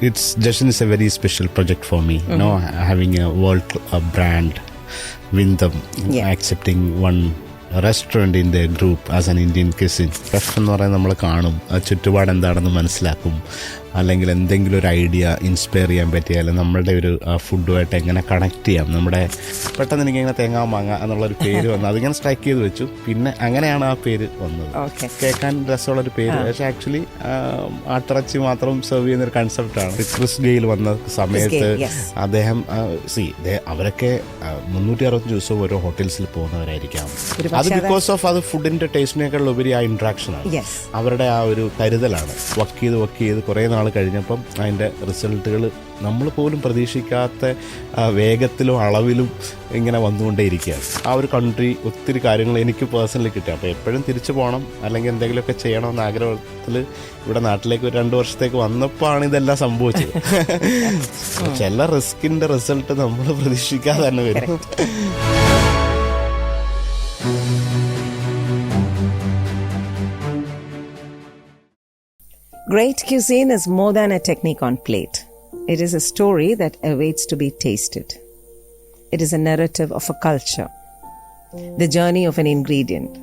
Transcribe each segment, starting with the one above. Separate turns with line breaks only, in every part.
it's Jashan is a very special project for me. Mm-hmm. You know, having a world a brand, Wyndham,
Yeah.
accepting one restaurant in their group as an Indian cuisine. Chef എന്ന് പറയുന്നത് നമ്മൾ കാണും ആ ചുറ്റുപാട് എന്താണെന്ന് മനസ്സിലാക്കും അല്ലെങ്കിൽ എന്തെങ്കിലും ഒരു ഐഡിയ ഇൻസ്പയർ ചെയ്യാൻ പറ്റിയാൽ നമ്മളുടെ ഒരു ഫുഡുമായിട്ട് എങ്ങനെ കണക്ട് ചെയ്യാം. നമ്മുടെ പെട്ടെന്ന് എനിക്ക് ഇങ്ങനെ തേങ്ങാ മാങ്ങ എന്നുള്ളൊരു പേര് വന്നു അതിങ്ങനെ സ്ട്രൈക്ക് ചെയ്ത് വെച്ചു. പിന്നെ അങ്ങനെയാണ് ആ പേര് വന്നത്. കേൾക്കാൻ രസമുള്ളൊരു പേര്. പക്ഷെ ആക്ച്വലി ആട്ടിറച്ചി മാത്രം സെർവ് ചെയ്യുന്ന ഒരു കൺസെപ്റ്റാണ് ക്രിസ് ഗെയിൽ വന്ന സമയത്ത് അദ്ദേഹം സി അവരൊക്കെ മുന്നൂറ്റി അറുപത്തി ദിവസവും ഓരോ ഹോട്ടൽസിൽ പോകുന്നവരായിരിക്കാം. അത് ബിക്കോസ് ഓഫ് അത് ഫുഡിന്റെ ടേസ്റ്റിനേക്കാൾ ഉപരി ആ ഇൻട്രാക്ഷൻ ആണ്. അവരുടെ ആ ഒരു കരുതലാണ്. വർക്ക് ചെയ്ത് വർക്ക് ചെയ്ത് കുറേ നാൾ കഴിഞ്ഞപ്പം അതിന്റെ റിസൾട്ടുകൾ നമ്മൾ പോലും പ്രതീക്ഷിക്കാത്ത വേഗത്തിലും അളവിലും ഇങ്ങനെ വന്നുകൊണ്ടേയിരിക്കുകയാണ്. ആ ഒരു കൺട്രി ഒത്തിരി കാര്യങ്ങൾ എനിക്ക് പേഴ്സണലി കിട്ടി. അപ്പോൾ എപ്പോഴും തിരിച്ചു പോകണം അല്ലെങ്കിൽ എന്തെങ്കിലുമൊക്കെ ചെയ്യണമെന്ന് ആഗ്രഹത്തിൽ ഇവിടെ നാട്ടിലേക്ക് ഒരു രണ്ട് വർഷത്തേക്ക് വന്നപ്പോഴാണ് ഇതെല്ലാം സംഭവിച്ചത്. ചില റിസ്കിന്റെ റിസൾട്ട് നമ്മൾ പ്രതീക്ഷിക്കാതെ തന്നെ വരും.
Great cuisine is more than a technique on plate. It is a story that awaits to be tasted. It is a narrative of a culture, the journey of an ingredient,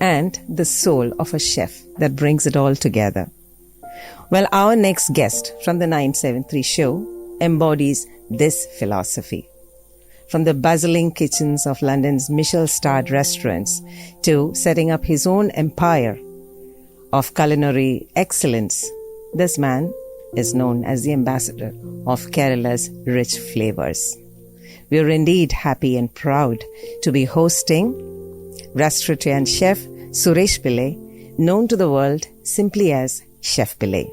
and the soul of a chef that brings it all together. Well, our next guest from the 973 show embodies this philosophy. From the bustling kitchens of London's Michelin starred restaurants to setting up his own empire of culinary excellence. This man is known as the ambassador of Kerala's rich flavors. We are indeed happy and proud to be hosting restaurateur and chef Suresh Pillai, known to the world simply as Chef Pillai.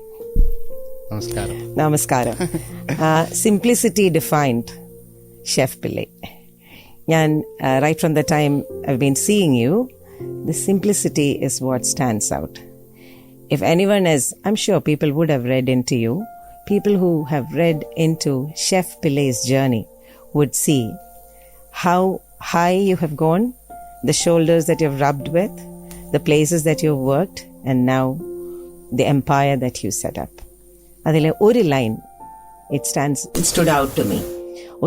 Namaskaram.
Namaskaram. uh, simplicity defined Chef Pillai. And uh, right from the time I've been seeing you, the simplicity is what stands out. if anyone is, I'm sure people would have read into you, people who have read into Chef Pillay's journey would see how high you have gone, the shoulders that you've rubbed with, the places that you've worked, and now the empire that you set up. അതിലെ ഒരു line it stands it stood out to me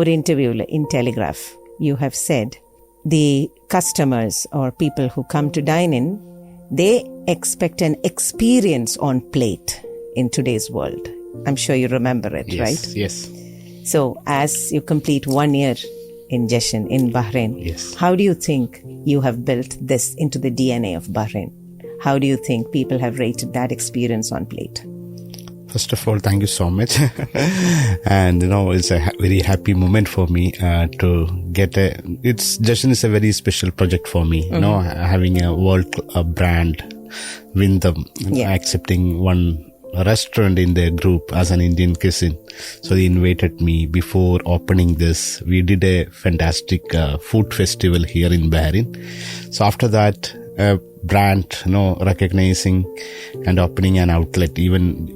ഒരു ഇന്റർവ്യൂവിൽ in Telegraph you have said the customers or people who come to dine in they expect an experience on plate in today's world. I'm sure you remember it, right?
yes
So, as you complete one year in Jeshan in Bahrain,
Yes.
how do you think you have built this into the DNA of Bahrain? How do you think people have rated that experience on plate?
First of all, thank you so much. and you know, it's a ha- very happy moment for me uh, to get a. It's Justin is a very special project for me. You know, having a world uh, brand, Wyndham,
Yeah.
accepting one restaurant in their group as an Indian cuisine. So they invited me before opening this. We did a fantastic uh, food festival here in Bahrain. So after that, a brand, you know, recognizing and opening an outlet, even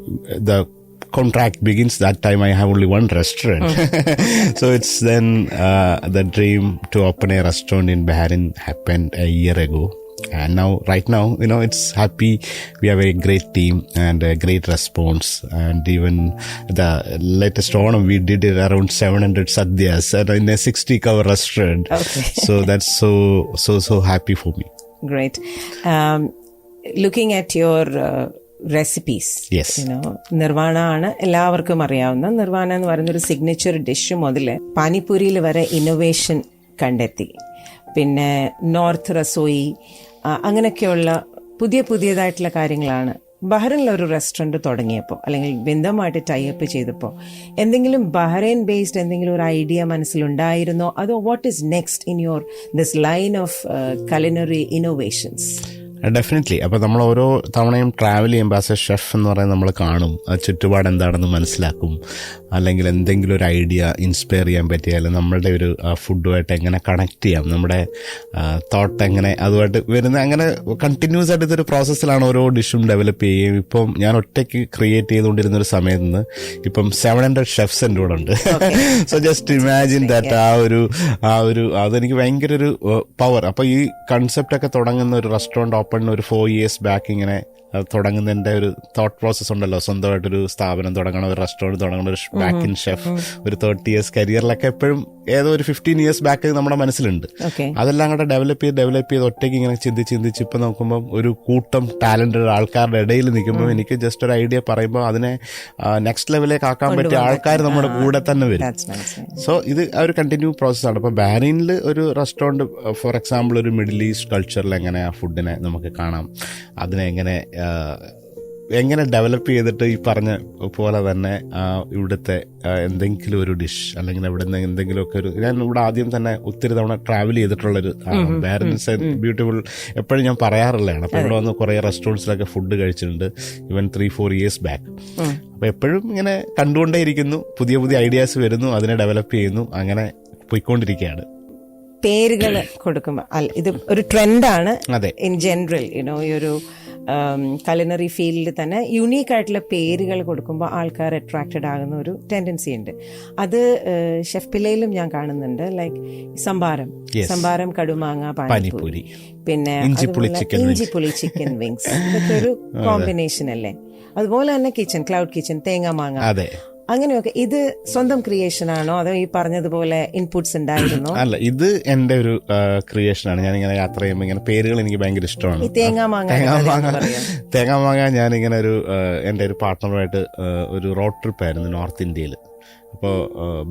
the contract begins that time i have only one restaurant so it's then uh, the dream to open a restaurant in bahrain happened a year ago and now right now you know it's happy we have a great team and a great response and even the latest onam we did it around 700 sadhyas in a 60 cover restaurant
Okay.
so that's so so so happy for me
Great. Um, looking at your uh, know, nirvana ആണ് എല്ലാവർക്കും അറിയാവുന്ന നിർവാണ എന്ന് പറയുന്ന ഒരു signature dish മുതൽ പാനിപ്പൂരിയിൽ വരെ innovation കണ്ടെത്തി പിന്നെ നോർത്ത് റസോയി അങ്ങനെയൊക്കെയുള്ള പുതിയ പുതിയതായിട്ടുള്ള കാര്യങ്ങളാണ്. ബഹ്റൈനിൽ ഒരു റെസ്റ്റോറന്റ് തുടങ്ങിയപ്പോൾ അല്ലെങ്കിൽ ബന്ധമായിട്ട് ടൈപ്പ് ചെയ്തപ്പോൾ എന്തെങ്കിലും ബഹ്റൈൻ ബേസ്ഡ് എന്തെങ്കിലും ഒരു ഐഡിയ മനസ്സിലുണ്ടായിരുന്നോ? അതോ what is next in your this line of culinary innovations
definitely അപ്പോൾ നമ്മൾ ഓരോ തവണയും ട്രാവൽ ചെയ്യുമ്പോൾ ആസ് എ ഷെഫ് എന്ന് പറയുന്നത് നമ്മൾ കാണും. ആ ചുറ്റുപാട് എന്താണെന്ന് മനസ്സിലാക്കും. അല്ലെങ്കിൽ എന്തെങ്കിലും ഒരു ഐഡിയ ഇൻസ്പയർ ചെയ്യാൻ പറ്റിയ അല്ലെങ്കിൽ നമ്മളുടെ ഒരു ഫുഡുമായിട്ട് എങ്ങനെ കണക്ട് ചെയ്യാം. നമ്മുടെ തോട്ട് എങ്ങനെ അതുമായിട്ട് വരുന്ന അങ്ങനെ കണ്ടിന്യൂസ് ആയിട്ട് ഇതൊരു പ്രോസസ്സിലാണ് ഓരോ ഡിഷും ഡെവലപ്പ് ചെയ്യുകയും. ഇപ്പം ഞാൻ ഒറ്റയ്ക്ക് ക്രിയേറ്റ് ചെയ്തുകൊണ്ടിരുന്ന ഒരു സമയത്ത് നിന്ന് ഇപ്പം സെവൻ ഹൺഡ്രഡ് ഷെഫ്സ് എന്റെ കൂടെ ഉണ്ട്. സോ ജസ്റ്റ് ഇമാജിൻ ദാറ്റ് ആ ഒരു ആ ഒരു അതെനിക്ക് ഭയങ്കര ഒരു പവർ അപ്പോൾ ഈ കൺസെപ്റ്റ് ഒക്കെ തുടങ്ങുന്ന ഒരു റെസ്റ്റോറന്റ് ഓപ്പൺ ഓപ്പൺ ഒരു ഫോർ ഇയേഴ്സ് ബാക്ക് ഇങ്ങനെ അത് തുടങ്ങുന്നതിന്റെ ഒരു തോട്ട് പ്രോസസ് ഉണ്ടല്ലോ. സ്വന്തമായിട്ടൊരു സ്ഥാപനം തുടങ്ങണം ഒരു റെസ്റ്റോറന്റ് തുടങ്ങണം ഒരു ബാക്ക് ഇൻ ഷെഫ് ഒരു തേർട്ടി ഇയേഴ്സ് കരിയറിലൊക്കെ എപ്പോഴും ഏതോ ഒരു ഫിഫ്റ്റീൻ ഇയേഴ്സ് ബാക്ക് നമ്മുടെ മനസ്സിലുണ്ട്. അതെല്ലാം കൂടെ ഡെവലപ്പ് ചെയ്ത് ഡെവലപ്പ് ചെയ്ത് ഒറ്റയ്ക്ക് ഇങ്ങനെ ചിന്തിച്ച് ചിന്തിച്ച് ഇപ്പം നോക്കുമ്പോൾ ഒരു കൂട്ടം ടാലന്റഡ് ആൾക്കാരുടെ ഇടയിൽ നിൽക്കുമ്പോൾ എനിക്ക് ജസ്റ്റ് ഒരു ഐഡിയ പറയുമ്പോൾ അതിനെ നെക്സ്റ്റ് ലെവലിലേക്ക് ആക്കാൻ പറ്റിയ ആൾക്കാർ നമ്മുടെ കൂടെ തന്നെ വരും. സോ ഇത് ആ ഒരു കണ്ടിന്യൂ പ്രോസസ്സാണ് ഇപ്പോൾ ബാരിനിൽ ഒരു റെസ്റ്റോറന്റ് ഫോർ എക്സാമ്പിൾ ഒരു മിഡിൽ ഈസ്റ്റ് കൾച്ചറിൽ എങ്ങനെ ആ ഫുഡിനെ നമുക്ക് കാണാം? അതിനെ എങ്ങനെ എങ്ങനെ ഡെവലപ്പ് ചെയ്തിട്ട് ഈ പറഞ്ഞ പോലെ തന്നെ ഇവിടുത്തെ എന്തെങ്കിലും ഒരു ഡിഷ് അല്ലെങ്കിൽ ഇവിടെ നിന്ന് എന്തെങ്കിലുമൊക്കെ ഒരു ഞാൻ ഇവിടെ ആദ്യം തന്നെ ഒത്തിരി തവണ ട്രാവൽ ചെയ്തിട്ടുള്ളൊരു ബാരൻസ് ബ്യൂട്ടിഫുൾ എപ്പോഴും ഞാൻ പറയാറുള്ളതാണ്. അപ്പോൾ ഇവിടെ വന്ന് കുറേ റെസ്റ്റോറന്റ്സിലൊക്കെ ഫുഡ് കഴിച്ചിട്ടുണ്ട്. Even three four years back അപ്പോൾ എപ്പോഴും ഇങ്ങനെ കണ്ടുകൊണ്ടേയിരിക്കുന്നു. പുതിയ പുതിയ ഐഡിയാസ് വരുന്നു. അതിനെ ഡെവലപ്പ് ചെയ്യുന്നു. അങ്ങനെ പോയിക്കൊണ്ടിരിക്കുകയാണ്.
പേരുകൾ കൊടുക്കുമ്പോൾ അല്ല ഇത് ഒരു ട്രെൻഡാണ് ഇൻ ജനറൽ യുനോ ഈ ഒരു കലിനറി ഫീൽഡിൽ തന്നെ യുണീക്ക് ആയിട്ടുള്ള പേരുകൾ കൊടുക്കുമ്പോൾ ആൾക്കാർ അട്രാക്റ്റഡ് ആകുന്ന ഒരു ടെൻഡൻസി ഉണ്ട്. അത് ഷെഫ് പിള്ളയിലും ഞാൻ കാണുന്നുണ്ട്. ലൈക്ക് സംഭാരം. സംഭാരം കടുമാങ്ങ പാനിപ്പൂരി. പിന്നെ
ഇഞ്ചിപ്പുളി
ചിക്കൻ വിങ്സ് ഇതൊക്കെ ഒരു കോമ്പിനേഷൻ അല്ലേ? അതുപോലെ തന്നെ കിച്ചൺ ക്ലൗഡ് കിച്ചൺ തേങ്ങ മാങ്ങ. അങ്ങനെയൊക്കെ ഇത് സ്വന്തം ക്രിയേഷൻ ആണോ? അതോ ഈ പറഞ്ഞതുപോലെ ഇൻപുട്സ് ഉണ്ടായിരുന്നോ?
അല്ല ഇത് എന്റെ ഒരു ക്രിയേഷൻ ആണ്. ഞാൻ ഇങ്ങനെ യാത്ര ചെയ്യുമ്പോൾ ഇങ്ങനെ പേരുകൾ എനിക്ക് ഭയങ്കര ഇഷ്ടമാണ്.
തേങ്ങാമാങ്ങ തേങ്ങ മാങ്ങ
തേങ്ങാമാങ്ങ ഞാൻ ഞാനിങ്ങനെ ഒരു എന്റെ എന്റെ ഒരു പാർട്ട്ണറുമായിട്ട് ഒരു റോഡ് ട്രിപ്പ് ആയിരുന്നു നോർത്ത് ഇന്ത്യയിൽ അപ്പോൾ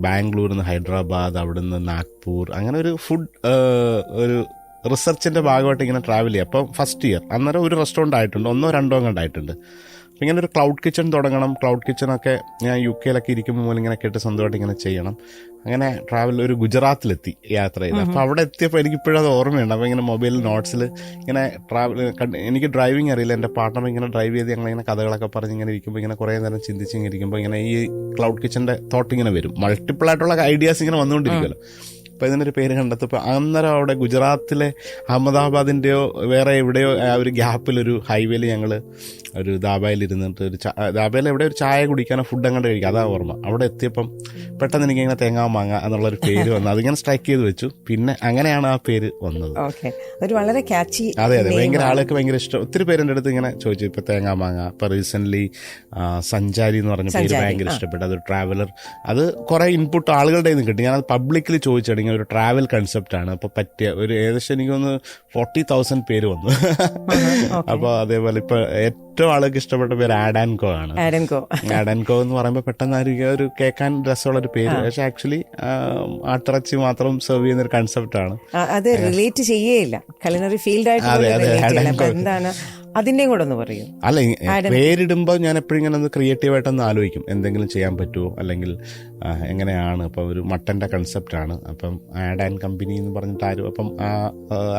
ബാംഗ്ലൂരിൽ നിന്ന് ഹൈദരാബാദ് അവിടെ നിന്ന് നാഗ്പൂർ അങ്ങനെ ഒരു ഫുഡ് ഒരു റിസർച്ചിന്റെ ഭാഗമായിട്ട് ഇങ്ങനെ ട്രാവൽ ചെയ്യുക അപ്പം ഫസ്റ്റ് ഇയർ അന്നേരം ഒരു റെസ്റ്റോറന്റ് ആയിട്ടുണ്ട്. ഒന്നോ രണ്ടോ കണ്ടായിട്ടുണ്ട് അപ്പം ഇങ്ങനെ ഒരു ക്ലൗഡ് കിച്ചൺ തുടങ്ങണം. ക്ലൗഡ് കിച്ചണൊക്കെ ഞാൻ യു കെയിലൊക്കെ ഇരിക്കുമ്പോൾ മുതൽ ഇങ്ങനെ കേട്ട് സ്വന്തമായിട്ട് ഇങ്ങനെ ചെയ്യണം. അങ്ങനെ ട്രാവൽ ഒരു ഗുജറാത്തിലെത്തി യാത്ര ചെയ്ത്. അപ്പോൾ അവിടെ എത്തിയപ്പോൾ എനിക്ക് ഇപ്പോഴും അത് ഓർമ്മയുണ്ട്. അപ്പോൾ ഇങ്ങനെ മൊബൈൽ നോട്ട്സിൽ ഇങ്ങനെ ട്രാവൽ എനിക്ക് ഡ്രൈവിംഗ് അറിയില്ല. എന്റെ പാർട്ണർ ഇങ്ങനെ ഡ്രൈവ് ചെയ്ത് ഞങ്ങൾ ഇങ്ങനെ കഥകളൊക്കെ പറഞ്ഞ് ഇങ്ങനെ ഇരിക്കുമ്പോൾ ഇങ്ങനെ കുറേ നേരം ചിന്തിച്ച് ഇങ്ങനെ ഇരിക്കുമ്പോൾ ഇങ്ങനെ ഈ ക്ലൗഡ് കിച്ചന്റെ തോട്ട് ഇങ്ങനെ വരും. മൾട്ടിപ്പിൾ ആയിട്ടുള്ള ഐഡിയാസ് ഇങ്ങനെ വന്നുകൊണ്ടിരിക്കുമല്ലോ അപ്പോൾ ഇതിനൊരു പേര് കണ്ടെത്തപ്പോൾ അന്നേരം അവിടെ ഗുജറാത്തിലെ അഹമ്മദാബാദിന്റെയോ വേറെ എവിടെയോ ആ ഒരു ഗ്യാപ്പിലൊരു ഹൈവേയിൽ ഞങ്ങൾ ഒരു ദാബയിലിരുന്നിട്ട് ഒരു ദാബയിൽ എവിടെ ഒരു ചായ കുടിക്കാനോ ഫുഡ് അങ്ങോട്ട് കഴിക്കുക അതാണ് ഓർമ്മ. അവിടെ എത്തിയപ്പം പെട്ടെന്ന് എനിക്ക് ഇങ്ങനെ തേങ്ങാ മാങ്ങ എന്നുള്ളൊരു പേര് വന്നു. അതിങ്ങനെ സ്ട്രൈക്ക് ചെയ്ത് വെച്ചു. പിന്നെ അങ്ങനെയാണ് ആ പേര് വന്നത്.
ഓക്കെ. ഒരു വളരെ ക്യാച്ചി
അതെ അതെ. ഭയങ്കര ആൾക്ക് ഭയങ്കര ഇഷ്ടം. ഒത്തിരി പേര് എന്റെ അടുത്ത് ഇങ്ങനെ ചോദിച്ചു. ഇപ്പം തേങ്ങാ മാങ്ങ ഇപ്പം റീസെന്റ്ലി സഞ്ചാരി എന്ന് പറഞ്ഞ പേര് ഭയങ്കര ഇഷ്ടപ്പെട്ടു. അതൊരു ട്രാവലർ അത് കുറേ ഇൻപുട്ട് ആളുകളുടെ നിന്ന് കിട്ടി. ഞാൻ അത് പബ്ലിക്കലി ചോദിച്ചാണ് ഒരു ട്രാവൽ കൺസെപ്റ്റ് ആണ്. അപ്പൊ പറ്റിയ ഒരു ഏകദേശം എനിക്കൊന്ന് ഫോർട്ടി തൗസൻഡ് പേര് വന്നു. അപ്പോൾ അതേപോലെ ഇപ്പൊ ഏറ്റവും ആളുകൾക്ക് ഇഷ്ടപ്പെട്ട പേര് ആഡ് ആഡാൻകോ ആണ്.
ആഡ്
ആൻഡ് കോ എന്ന് പറയുമ്പോൾ പെട്ടെന്ന് ആയിരിക്കും ഒരു കേൾക്കാൻ രസമുള്ള ഒരു പേര് പക്ഷെ ആക്ച്വലി ആട്ടിറച്ചി മാത്രം സെർവ് ചെയ്യുന്ന ഒരു കൺസെപ്റ്റ് ആണ്.
അത് റിലേറ്റ് ചെയ്യേയില്ല. കലിനറി
ഫീൽഡ്
ആയിട്ട് എന്താണ്? അതിന്റെയും കൂടെ ഒന്ന് പറയും.
അല്ല പേരിടുമ്പോ പേരിടുമ്പോൾ ഞാൻ എപ്പോഴും ഇങ്ങനെ ഒന്ന് ക്രിയേറ്റീവ് ആയിട്ടൊന്ന് ആലോചിക്കും. എന്തെങ്കിലും ചെയ്യാൻ പറ്റുമോ അല്ലെങ്കിൽ എങ്ങനെയാണ്? ഇപ്പൊ ഒരു മട്ടന്റെ കൺസെപ്റ്റ് ആണ്. അപ്പം ആഡ് ആൻഡ് കമ്പനി എന്ന് പറഞ്ഞിട്ട് ആരും അപ്പം ആ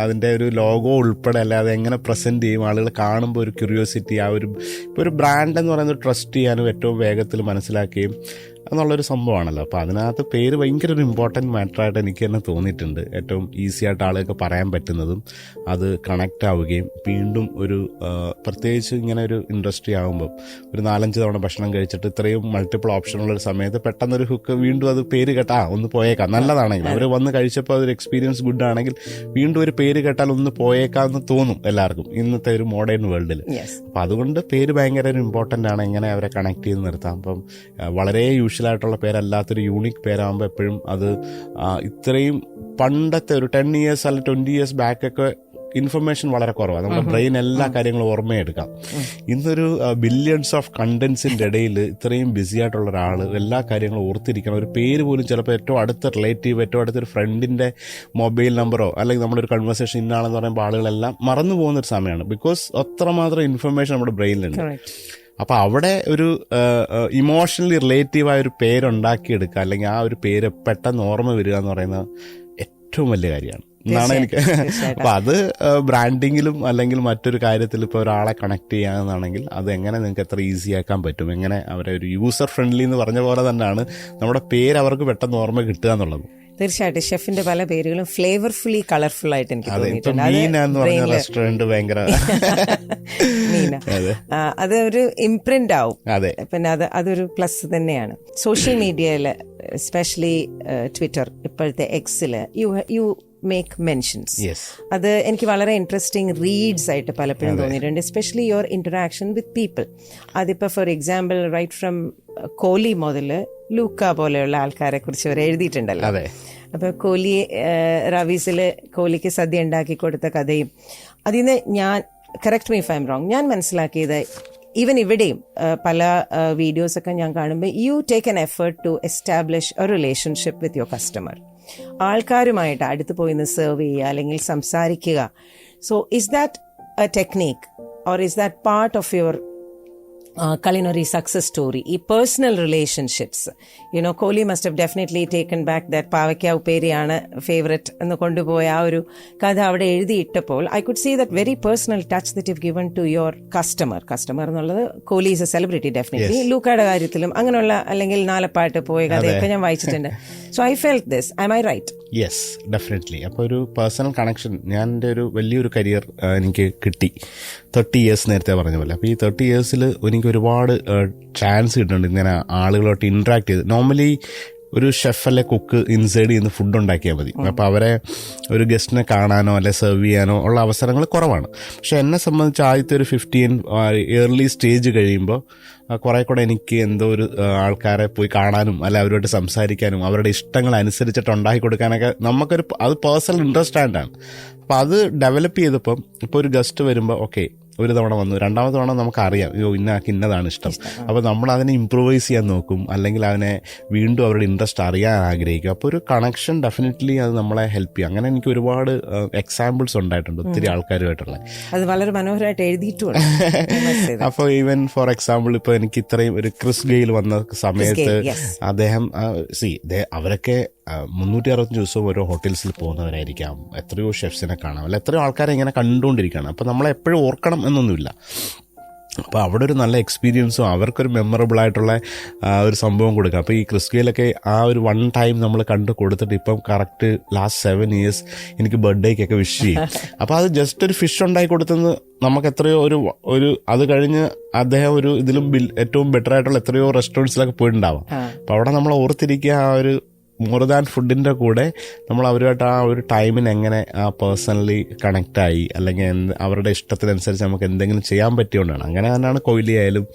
അതിന്റെ ഒരു ലോഗോ ഉൾപ്പെടെ അല്ലാതെ എങ്ങനെ പ്രസന്റ് ചെയ്യും? ആളുകൾ കാണുമ്പോൾ ഒരു ക്യൂരിയോസിറ്റി ആ ഒരു ഇപ്പോൾ ഒരു ബ്രാൻഡ് എന്ന് പറയുന്നത് ട്രസ്റ്റ് ചെയ്യാനും ഏറ്റവും വേഗത്തിൽ മനസ്സിലാക്കുകയും എന്നുള്ളൊരു സംഭവമാണല്ലോ. അപ്പോൾ അതിനകത്ത് പേര് ഭയങ്കര ഒരു ഇമ്പോർട്ടന്റ് മാറ്ററായിട്ട് എനിക്ക് തന്നെ തോന്നിയിട്ടുണ്ട്. ഏറ്റവും ഈസി ആയിട്ട് ആളുകൾക്ക് പറയാൻ പറ്റുന്നതും അത് കണക്റ്റ് ആവുകയും വീണ്ടും ഒരു പ്രത്യേകിച്ച് ഇങ്ങനെ ഒരു ഇൻഡസ്ട്രി ആകുമ്പോൾ ഒരു നാലഞ്ച് തവണ ഭക്ഷണം കഴിച്ചിട്ട് ഇത്രയും മൾട്ടിപ്പിൾ ഓപ്ഷനുള്ള ഒരു സമയത്ത് പെട്ടെന്നൊരു ഹുക്ക് വീണ്ടും അത് പേര് കേട്ടാ ഒന്ന് പോയേക്കാം. നല്ലതാണെങ്കിൽ അവർ വന്ന് കഴിച്ചപ്പോൾ അതൊരു എക്സ്പീരിയൻസ് ഗുഡ് ആണെങ്കിൽ വീണ്ടും ഒരു പേര് കേട്ടാൽ ഒന്ന് പോയേക്കാം എന്ന് തോന്നും എല്ലാവർക്കും ഇന്നത്തെ ഒരു മോഡേൺ വേൾഡിൽ
അപ്പോൾ
അപ്പം അതുകൊണ്ട് പേര് ഭയങ്കര ഒരു ഇമ്പോർട്ടന്റ് ആണ്. എങ്ങനെ അവരെ കണക്ട് ചെയ്ത് നിർത്താം. അപ്പം വളരെ വളരെ യൂഷ്വലായിട്ടുള്ള പേരല്ലാത്തൊരു യൂണിക് പേരാകുമ്പോൾ എപ്പോഴും അത് ഇത്രയും പണ്ടത്തെ ഒരു ടെൻ ഇയേഴ്സ് അല്ലെങ്കിൽ ട്വന്റി ഇയേഴ്സ് ബാക്കൊക്കെ ഇൻഫർമേഷൻ വളരെ കുറവാണ് നമ്മുടെ ബ്രെയിൻ എല്ലാ കാര്യങ്ങളും ഓർമ്മയെടുക്കാം. ഇന്നൊരു ബില്യൺസ് ഓഫ് കണ്ടൻസിന്റെ ഇടയിൽ ഇത്രയും ബിസി ആയിട്ടുള്ള ഒരാൾ എല്ലാ കാര്യങ്ങളും ഓർത്തിരിക്കണം. ഒരു പേര് പോലും ചിലപ്പോൾ ഏറ്റവും അടുത്ത റിലേറ്റീവ് ഏറ്റവും അടുത്തൊരു ഫ്രണ്ടിന്റെ മൊബൈൽ നമ്പറോ അല്ലെങ്കിൽ നമ്മുടെ ഒരു കൺവെർസേഷൻ ഇന്നാണെന്ന് പറയുമ്പോൾ ആളുകളെല്ലാം മറന്നു പോകുന്ന ഒരു സമയമാണ്. ബിക്കോസ് അത്രമാത്രം ഇൻഫർമേഷൻ നമ്മുടെ ബ്രെയിനിലുണ്ട്
കറക്റ്റ്
അപ്പൊ അവിടെ ഒരു ഇമോഷണലി റിലേറ്റീവായ ഒരു പേരുണ്ടാക്കിയെടുക്കുക അല്ലെങ്കിൽ ആ ഒരു പേര് പെട്ടെന്ന് ഓർമ്മ വരിക എന്ന് പറയുന്നത് ഏറ്റവും വലിയ കാര്യമാണ്. എന്നാണ് എനിക്ക് അപ്പൊ അത് ബ്രാൻഡിങ്ങിലും അല്ലെങ്കിൽ മറ്റൊരു കാര്യത്തിൽ ഇപ്പോൾ ഒരാളെ കണക്ട് ചെയ്യാന്നാണെങ്കിൽ അത് എങ്ങനെ നിങ്ങൾക്ക് എത്ര ഈസി ആക്കാൻ പറ്റും? എങ്ങനെ അവരെ ഒരു യൂസർ ഫ്രണ്ട്ലി എന്ന് പറഞ്ഞ പോലെ തന്നെയാണ് നമ്മുടെ പേര് അവർക്ക് പെട്ടെന്ന് ഓർമ്മ കിട്ടുക എന്നുള്ളത്.
തീർച്ചയായിട്ടും ഷെഫിന്റെ പല പേരുകളും ഫ്ലേവർഫുള്ളി കളർഫുൾ ആയിട്ട് എനിക്ക് തോന്നിയിട്ടുണ്ട്. അത് ഒരു ഇംപ്രിന്റ് ആവും. പിന്നെ അത് അതൊരു പ്ലസ് തന്നെയാണ്. സോഷ്യൽ മീഡിയയിൽ എസ്പെഷ്യലി ട്വിറ്റർ ഇപ്പോഴത്തെ എക്സിൽ യു യു മേക്ക് മെൻഷൻസ് അത് എനിക്ക് വളരെ ഇൻട്രസ്റ്റിംഗ് റീഡ്സ് ആയിട്ട് പലപ്പോഴും തോന്നിയിട്ടുണ്ട് especially your interaction with people അതിപ്പോൾ for example right from Kohli മുതൽ ലൂക്ക പോലെയുള്ള ആൾക്കാരെ കുറിച്ച് അവർ എഴുതിയിട്ടുണ്ടല്ലോ. അപ്പൊ കോഹ്ലി റവീസിൽ കോഹ്ലിക്ക് സദ്യ ഉണ്ടാക്കി കൊടുത്ത കഥയും അതിൽ നിന്ന് ഞാൻ കറക്റ്റ് മീ ഫൈം റോങ് ഞാൻ മനസ്സിലാക്കിയത് ഈവൻ ഇവിടെയും ആ, പല വീഡിയോസ് ഒക്കെ ഞാൻ കാണുമ്പോൾ you take an effort to establish a relationship with your customer ആൾക്കാരുമായിട്ട് അടുത്ത് പോയി നിന്ന് സെർവ് ചെയ്യുക അല്ലെങ്കിൽ സംസാരിക്കുക. So is that a technique or is that part of your culinary success story ഈ personal relationships you know Kohli must have definitely taken back that പാവയ്ക്ക ഉപ്പേരിയാണ് ഫേവററ്റ് എന്ന് കൊണ്ടുപോയ ആ ഒരു കഥ അവിടെ എഴുതിയിട്ടപ്പോൾ I could see that very personal touch that you've given to your customer customer എന്നുള്ളത് Kohli is a celebrity definitely ലൂക്കയുടെ കാര്യത്തിലും അങ്ങനെയുള്ള അല്ലെങ്കിൽ നാലപ്പാട്ട് പോയ കഥയൊക്കെ ഞാൻ വായിച്ചിട്ടുണ്ട്. So I felt this I my right
yes definitely അപ്പോൾ ഒരു പേഴ്സണൽ കണക്ഷൻ ഞാൻ എന്റെ ഒരു വലിയൊരു കരിയർ എനിക്ക് കിട്ടി. തേർട്ടി ഇയേഴ്സ് നേരത്തെ പറഞ്ഞ പോലെ. അപ്പോൾ ഈ തേർട്ടി ഇയേഴ്സിൽ എനിക്ക് ഒരുപാട് ചാൻസ് കിട്ടുന്നുണ്ട് ഇങ്ങനെ ആളുകളോട്ട് ഇൻട്രാക്ട് ചെയ്ത്. നോർമലി ഒരു ഷെഫ് അല്ലെ കുക്ക് ഇൻസൈഡ് ചെയ്യുന്ന ഫുഡ് ഉണ്ടാക്കിയാൽ മതി. അപ്പോൾ അവരെ ഒരു ഗസ്റ്റിനെ കാണാനോ അല്ലെ സെർവ് ചെയ്യാനോ ഉള്ള അവസരങ്ങൾ കുറവാണ്. പക്ഷെ എന്നെ സംബന്ധിച്ച് ആദ്യത്തെ ഒരു ഫിഫ്റ്റീൻ ഇയർലി സ്റ്റേജ് കഴിയുമ്പോൾ കുറെ കൂടെ എനിക്ക് എന്തോ ഒരു ആൾക്കാരെ പോയി കാണാനും അല്ലെ അവരുമായിട്ട് സംസാരിക്കാനും അവരുടെ ഇഷ്ടങ്ങൾ അനുസരിച്ചിട്ട് ഉണ്ടാക്കി കൊടുക്കാനൊക്കെ നമുക്കൊരു അത് പേഴ്സണൽ ഇൻട്രസ്റ്റ് ആണ്. അപ്പോൾ അത് ഡെവലപ്പ് ചെയ്തപ്പം ഇപ്പോൾ ഒരു ഗസ്റ്റ് വരുമ്പോൾ ഓക്കെ ഒരു തവണ വന്നു. രണ്ടാമത്തെ തവണ നമുക്കറിയാം. അയ്യോ ഇന്നാക്ക് ഇന്നതാണ് ഇഷ്ടം. അപ്പോൾ നമ്മൾ അതിനെ ഇമ്പ്രൂവൈസ് ചെയ്യാൻ നോക്കും. അല്ലെങ്കിൽ അവനെ വീണ്ടും അവരുടെ ഇൻട്രസ്റ്റ് അറിയാൻ ആഗ്രഹിക്കും. അപ്പോൾ ഒരു കണക്ഷൻ ഡെഫിനറ്റ്ലി അത് നമ്മളെ ഹെൽപ്പ് ചെയ്യും. അങ്ങനെ എനിക്ക് ഒരുപാട് എക്സാമ്പിൾസ് ഉണ്ടായിട്ടുണ്ട് ഒത്തിരി ആൾക്കാരുമായിട്ടുള്ള.
അത് വളരെ മനോഹരമായിട്ട് that.
അപ്പോൾ ഈവൻ ഫോർ എക്സാമ്പിൾ ഇപ്പോൾ എനിക്ക് ഇത്രയും ഒരു ക്രിസ് ഗെയിൽ വന്ന സമയത്ത്. അദ്ദേഹം സി അവരൊക്കെ മുന്നൂറ്റി അറുപത്തഞ്ച് ദിവസവും ഓരോ ഹോട്ടൽസിൽ പോകുന്നവരായിരിക്കാം. എത്രയോ ഷെഫ്സിനെ കാണാം. അല്ല എത്രയോ ആൾക്കാരെ ഇങ്ങനെ കണ്ടുകൊണ്ടിരിക്കുകയാണ്. അപ്പോൾ നമ്മളെ എപ്പോഴും ഓർക്കണം എന്നൊന്നുമില്ല. അപ്പോൾ അവിടെ ഒരു നല്ല എക്സ്പീരിയൻസും അവർക്കൊരു മെമ്മറബിൾ ആയിട്ടുള്ള ആ, ഒരു സംഭവം കൊടുക്കുക അപ്പോൾ ഈ ക്രിസ്കയിലൊക്കെ ആ ഒരു വൺ ടൈം നമ്മൾ കണ്ട് കൊടുത്തിട്ട് ഇപ്പം കറക്റ്റ് ലാസ്റ്റ് സെവൻ ഇയേഴ്സ് എനിക്ക് ബർത്ത്ഡേക്കൊക്കെ വിഷ് ചെയ്യും. അപ്പോൾ അത് ജസ്റ്റ് ഒരു ഫിഷ് ഉണ്ടാക്കി കൊടുത്തെന്ന് നമുക്ക് എത്രയോ ഒരു ഒരു അത് കഴിഞ്ഞ് അദ്ദേഹം ഒരു ഇതിലും ബിൽ ഏറ്റവും ബെറ്റർ ആയിട്ടുള്ള എത്രയോ റെസ്റ്റോറന്റ്സിലൊക്കെ പോയിട്ടുണ്ടാവാം. അപ്പോൾ അവിടെ നമ്മൾ ഓർത്തിരിക്കുക ആ ഒരു മോർ ദാൻ ഫുഡിന്റെ കൂടെ നമ്മൾ അവരുമായിട്ട് ആ ഒരു ടൈമിന് എങ്ങനെ ആ പേഴ്സണലി കണക്റ്റായി അല്ലെങ്കിൽ എന്ത് അവരുടെ ഇഷ്ടത്തിനനുസരിച്ച് നമുക്ക് എന്തെങ്കിലും ചെയ്യാൻ പറ്റിയോണ്ടാണ്. അങ്ങനെ തന്നെയാണ് കോഹ്ലി ആയാലും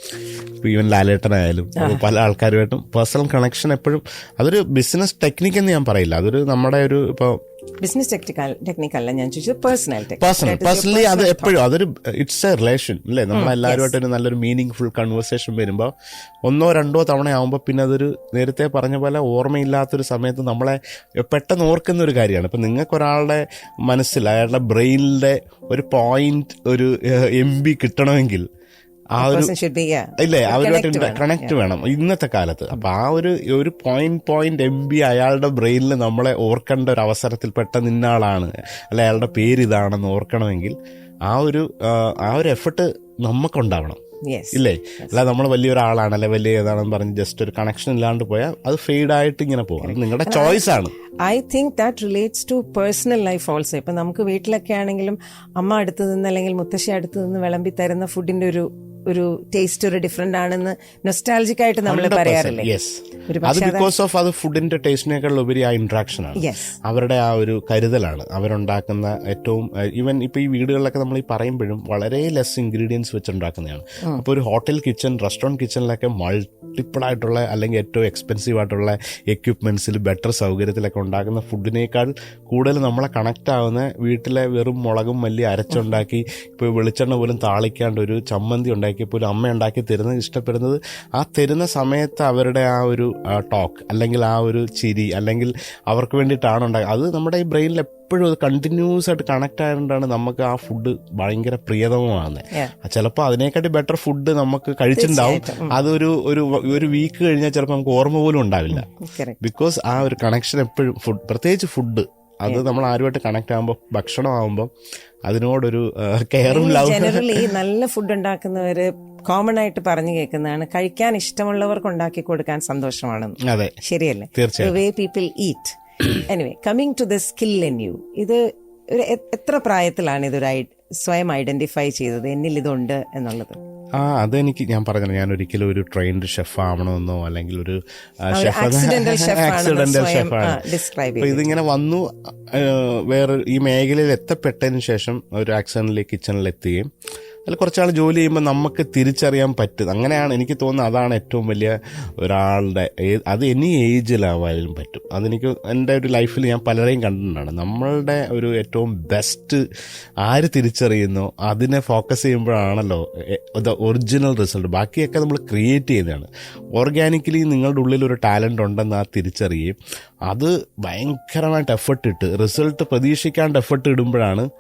ഈവൻ ലാലേട്ടനായാലും പല ആൾക്കാരുമായിട്ടും പേഴ്സണൽ കണക്ഷൻ എപ്പോഴും അതൊരു ബിസിനസ് ടെക്നിക്ക് എന്ന് ഞാൻ പറയില്ല. അതൊരു നമ്മുടെ ഒരു ഇപ്പോൾ
ബിസിനസ് ടെക്നിക്കൽ ടെക്നിക്കല്ല ഞാൻ ചോദിച്ചത് പേഴ്സണൽ
പേഴ്സണൽ പേഴ്സണലി അത് എപ്പോഴും അതൊരു ഇറ്റ്സ് എ റിലേഷൻ അല്ലേ നമ്മൾ എല്ലാവരുമായിട്ട് ഒരു നല്ലൊരു മീനിങ് ഫുൾ കൺവേഴ്സേഷൻ വരുമ്പോൾ ഒന്നോ രണ്ടോ തവണ പിന്നെ അതൊരു നേരത്തെ പറഞ്ഞ പോലെ ഓർമ്മയില്ലാത്തൊരു സമയത്ത് നമ്മളെ പെട്ടെന്ന് ഓർക്കുന്ന ഒരു കാര്യമാണ്. ഇപ്പം നിങ്ങൾക്ക് ഒരാളുടെ മനസ്സിൽ അയാളുടെ ബ്രെയിനിലെ ഒരു പോയിന്റ് ഒരു എം ബി കിട്ടണമെങ്കിൽ ആ ഒരു ഇല്ലേ അവരുമായിട്ട്. കണക്ട് വേണം ഇന്നത്തെ കാലത്ത്. അപ്പൊ ആ ഒരു ഒരു പോയിന്റ് പോയിന്റ് എം ബി അയാളുടെ ബ്രെയിനിൽ നമ്മളെ ഓർക്കേണ്ട ഒരു അവസരത്തിൽ പെട്ടെന്ന് ഇന്ന ആളാണ് അല്ലെ അയാളുടെ പേര് ഇതാണെന്ന് ഓർക്കണമെങ്കിൽ ആ ഒരു ആ, ഒരു എഫർട്ട് നമുക്കുണ്ടാവണം ഇല്ലേ? അല്ല നമ്മൾ വലിയൊരാളാണ് അല്ലെ വലിയ ഏതാണെന്ന് പറഞ്ഞ് ജസ്റ്റ് ഒരു കണക്ഷൻ ഇല്ലാണ്ട് പോയാൽ അത് ഫെയ്ഡ് ആയിട്ട് ഇങ്ങനെ പോകും നിങ്ങളുടെ ചോയ്സ് ആണ്.
I think that relates to personal life also ഇപ്പൊ നമുക്ക് വീട്ടിലൊക്കെ ആണെങ്കിലും അമ്മ അടുത്ത് നിന്ന് അല്ലെങ്കിൽ മുത്തശ്ശി അടുത്ത് നിന്ന് വിളമ്പി തരുന്ന ഫുഡിന്റെ ഒരു ഒരു ടേസ്റ്റ് ഒരു ഡിഫറെന്റ് ആണെന്ന് നൊസ്റ്റാലജിക് ആയിട്ട് നമ്മൾ പറയാറില്ലേ?
അത് ബിക്കോസ് ഓഫ് അത് ഫുഡിന്റെ ടേസ്റ്റിനേക്കാൾ ഉപരി ആ ഇന്ററാക്ഷൻ ആണ്. അവരുടെ ആ ഒരു കരുതലാണ്. അവരുണ്ടാക്കുന്ന ഏറ്റവും ഈവൻ ഇപ്പൊ ഈ വീടുകളിലൊക്കെ നമ്മൾ ഈ പറയുമ്പോഴും വളരെ ലെസ് ഇൻഗ്രീഡിയൻസ് വെച്ചുണ്ടാക്കുന്നതാണ്. അപ്പോൾ ഒരു ഹോട്ടൽ കിച്ചൺ റെസ്റ്റോറന്റ് കിച്ചണിലൊക്കെ മൾട്ടിപ്പിൾ ആയിട്ടുള്ള അല്ലെങ്കിൽ ഏറ്റവും എക്സ്പെൻസീവ് ആയിട്ടുള്ള എക്യുപ്മെന്റ്സിൽ ബെറ്റർ സൗകര്യത്തിലൊക്കെ ഉണ്ടാക്കുന്ന ഫുഡിനേക്കാൾ കൂടുതൽ നമ്മളെ കണക്ട് ആവുന്ന വീട്ടിലെ വെറും മുളകും മല്ലി അരച്ചുണ്ടാക്കി ഇപ്പോൾ വെളിച്ചെണ്ണ പോലും താളിക്കാണ്ട് ഒരു ചമ്മന്തി ഉണ്ടാക്കി പോലും അമ്മ ഉണ്ടാക്കി തരുന്നത് ഇഷ്ടപ്പെടുന്നത്. ആ തരുന്ന സമയത്ത് അവരുടെ ആ ഒരു ടോക്ക് അല്ലെങ്കിൽ ആ ഒരു ചിരി അല്ലെങ്കിൽ അവർക്ക് വേണ്ടിയിട്ടാണ് ഉണ്ടാക്കുക അത് നമ്മുടെ ഈ ബ്രെയിനിൽ എപ്പോഴും അത് കണ്ടിന്യൂസ് ആയിട്ട് കണക്ട് ആയതുകൊണ്ടാണ് നമുക്ക് ആ ഫുഡ് ഭയങ്കര പ്രിയതമമാകുന്നത്. ചിലപ്പോൾ അതിനെക്കാട്ടി ബെറ്റർ ഫുഡ് നമുക്ക് കഴിച്ചിട്ടുണ്ടാവും. അതൊരു ഒരു ഒരു വീക്ക് കഴിഞ്ഞാൽ ചിലപ്പോൾ നമുക്ക് ഓർമ്മ പോലും ഉണ്ടാവില്ല. ബിക്കോസ് ആ ഒരു കണക്ഷൻ എപ്പോഴും ഫുഡ് പ്രത്യേകിച്ച് ഫുഡ് അത് നമ്മൾ ആരുമായിട്ട് കണക്ട് ആകുമ്പോൾ ഭക്ഷണം ആകുമ്പോൾ അതിനോടൊരു കെയറും
ജനറലി നല്ല ഫുഡ് ഉണ്ടാക്കുന്നവര് കോമൺ ആയിട്ട് പറഞ്ഞു കേൾക്കുന്നതാണ്. കഴിക്കാൻ ഇഷ്ടമുള്ളവർക്ക് ഉണ്ടാക്കി കൊടുക്കാൻ സന്തോഷമാണ്.
അതെ.
ശരിയല്ലേ?
തീർച്ചയായും.
Way people eat anyway coming to the skill in you ഇത് ഒരു എത്ര പ്രായത്തിലാണ് ഇതൊരു സ്വയം ഐഡന്റിഫൈ ചെയ്തത്? എന്നിൽ ഇതുണ്ട് എന്നുള്ളത്.
ആ അതെനിക്ക് ഞാൻ പറഞ്ഞില്ല ഞാൻ ഒരിക്കലും ഒരു ട്രെയിൻഡ് ഷെഫ് ആവണമെന്നോ അല്ലെങ്കിൽ ഒരു ഷെഫ്
ആക്സിഡന്റൽ ഷെഫാണ്
അപ്പൊ ഇതിങ്ങനെ വന്നു വേറെ ഈ മേഖലയിൽ എത്തപ്പെട്ടതിന് ശേഷം ഒരു ആക്സിഡന്റിലെ കിച്ചണിൽ എത്തുകയും അതിൽ കുറച്ചാൾ ജോലി ചെയ്യുമ്പോൾ നമുക്ക് തിരിച്ചറിയാൻ പറ്റും. അങ്ങനെയാണ് എനിക്ക് തോന്നുന്നത് അതാണ് ഏറ്റവും വലിയ ഒരാളുടെ അത് എനി ഏജിലാവാനും പറ്റും. അതെനിക്ക് എന്റെ ഒരു ലൈഫിൽ ഞാൻ പലരെയും കണ്ടിട്ടുണ്ടാണ്. നമ്മളുടെ ഒരു ഏറ്റവും ബെസ്റ്റ് ആര് തിരിച്ചറിയുന്നു അതിനെ ഫോക്കസ് ചെയ്യുമ്പോഴാണല്ലോ ദ ഒറിജിനൽ റിസൾട്ട്. ബാക്കിയൊക്കെ നമ്മൾ ക്രിയേറ്റ് ചെയ്യുന്നതാണ് ഓർഗാനിക്കലി നിങ്ങളുടെ ഉള്ളിൽ ഒരു ടാലന്റ് ഉണ്ടെന്ന് ആ തിരിച്ചറിയുകയും അത് ഭയങ്കരമായിട്ട് എഫർട്ട് ഇട്ട് റിസൾട്ട് പ്രതീക്ഷിക്കാണ്ട് എഫർട്ട് ഇടുമ്പോഴാണ്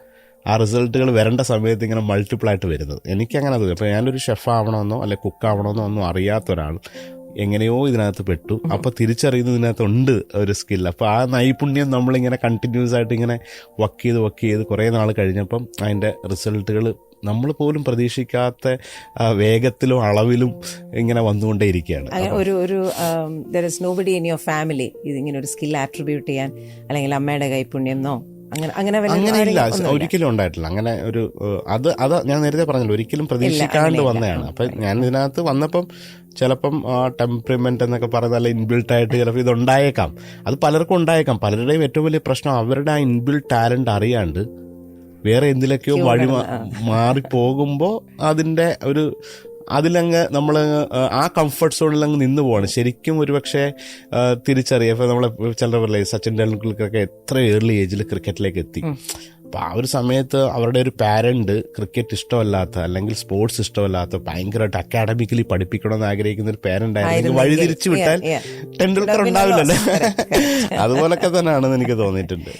ആ റിസൾട്ടുകൾ വരേണ്ട സമയത്ത് ഇങ്ങനെ മൾട്ടിപ്പിൾ ആയിട്ട് വരുന്നത്. എനിക്കങ്ങനെ അത് അപ്പോൾ ഞാനൊരു ഷെഫാവണമെന്നോ അല്ലെ കുക്ക് ആവണമെന്നോ ഒന്നും അറിയാത്ത ഒരാൾ എങ്ങനെയോ ഇതിനകത്ത് പെട്ടു. അപ്പോൾ തിരിച്ചറിയുന്നത് ഇതിനകത്ത് ഉണ്ട് ഒരു സ്കിൽ അപ്പോൾ ആ നൈപുണ്യം നമ്മളിങ്ങനെ കണ്ടിന്യൂസ് ആയിട്ട് ഇങ്ങനെ വർക്ക് ചെയ്ത് വർക്ക് ചെയ്ത് കുറേ നാൾ കഴിഞ്ഞപ്പം അതിന്റെ റിസൾട്ടുകൾ നമ്മൾ പോലും പ്രതീക്ഷിക്കാത്ത വേഗത്തിലും അളവിലും ഇങ്ങനെ വന്നുകൊണ്ടേയിരിക്കുകയാണ്.
ഒരു ഒരു there is nobody in your family ഇതിങ്ങനെ ഒരു സ്കിൽ ആട്രിബ്യൂട്ട് ചെയ്യാൻ അല്ലെങ്കിൽ അമ്മയുടെ കൈപുണ്യെന്നോ അങ്ങനെ അങ്ങനെ
അങ്ങനെയില്ല. ഒരിക്കലും ഉണ്ടായിട്ടില്ല. അങ്ങനെ ഒരു അത് അത് ഞാൻ നേരത്തെ പറഞ്ഞല്ലോ ഒരിക്കലും പ്രതീക്ഷിക്കാണ്ട്. വന്നതാണ്. അപ്പൊ ഞാൻ ഇതിനകത്ത് വന്നപ്പം ചിലപ്പം ടെംപ്രിമെന്റ് എന്നൊക്കെ പറയുന്ന ഇൻബിൽട്ട് ആയിട്ട് ചിലപ്പോൾ ഇത് ഉണ്ടായേക്കാം അത് പലർക്കും ഉണ്ടായേക്കാം. പലരുടെയും ഏറ്റവും വലിയ പ്രശ്നം അവരുടെ ആ ഇൻബിൽട്ട് ടാലന്റ് അറിയാണ്ട് വേറെ എന്തിലൊക്കെയോ വഴി മാറിപ്പോകുമ്പോൾ മാറി പോകുമ്പോൾ അതിന്റെ ഒരു അതിലങ്ങ് നമ്മൾ ആ കംഫർട്ട് സോണിൽ അങ്ങ് നിന്ന് പോവാണ്. ശരിക്കും ഒരുപക്ഷെ തിരിച്ചറിയാം. ഇപ്പൊ നമ്മളെ ചിലർ പറയില്ലേ സച്ചിൻ ടെണ്ടുൽക്കറൊക്കെ എത്ര ഏർലി ഏജിൽ ക്രിക്കറ്റിലേക്ക് എത്തി. അപ്പൊ ആ ഒരു സമയത്ത് അവരുടെ ഒരു പാരന്റ് ക്രിക്കറ്റ് ഇഷ്ടമല്ലാത്ത അല്ലെങ്കിൽ സ്പോർട്സ് ഇഷ്ടമല്ലാത്ത ഭയങ്കരമായിട്ട് അക്കാഡമിക്കലി പഠിപ്പിക്കണമെന്ന് ആഗ്രഹിക്കുന്ന ഒരു പാരന്റ് ആയിരുന്നു.
വഴി
തിരിച്ചു വിട്ടാൽ
ടെൻഡുൽക്കർ.
ടെണ്ടുൽക്കർ ഉണ്ടാവില്ലല്ലോ. അതുപോലൊക്കെ തന്നെയാണെന്ന് എനിക്ക് തോന്നിയിട്ടുണ്ട്.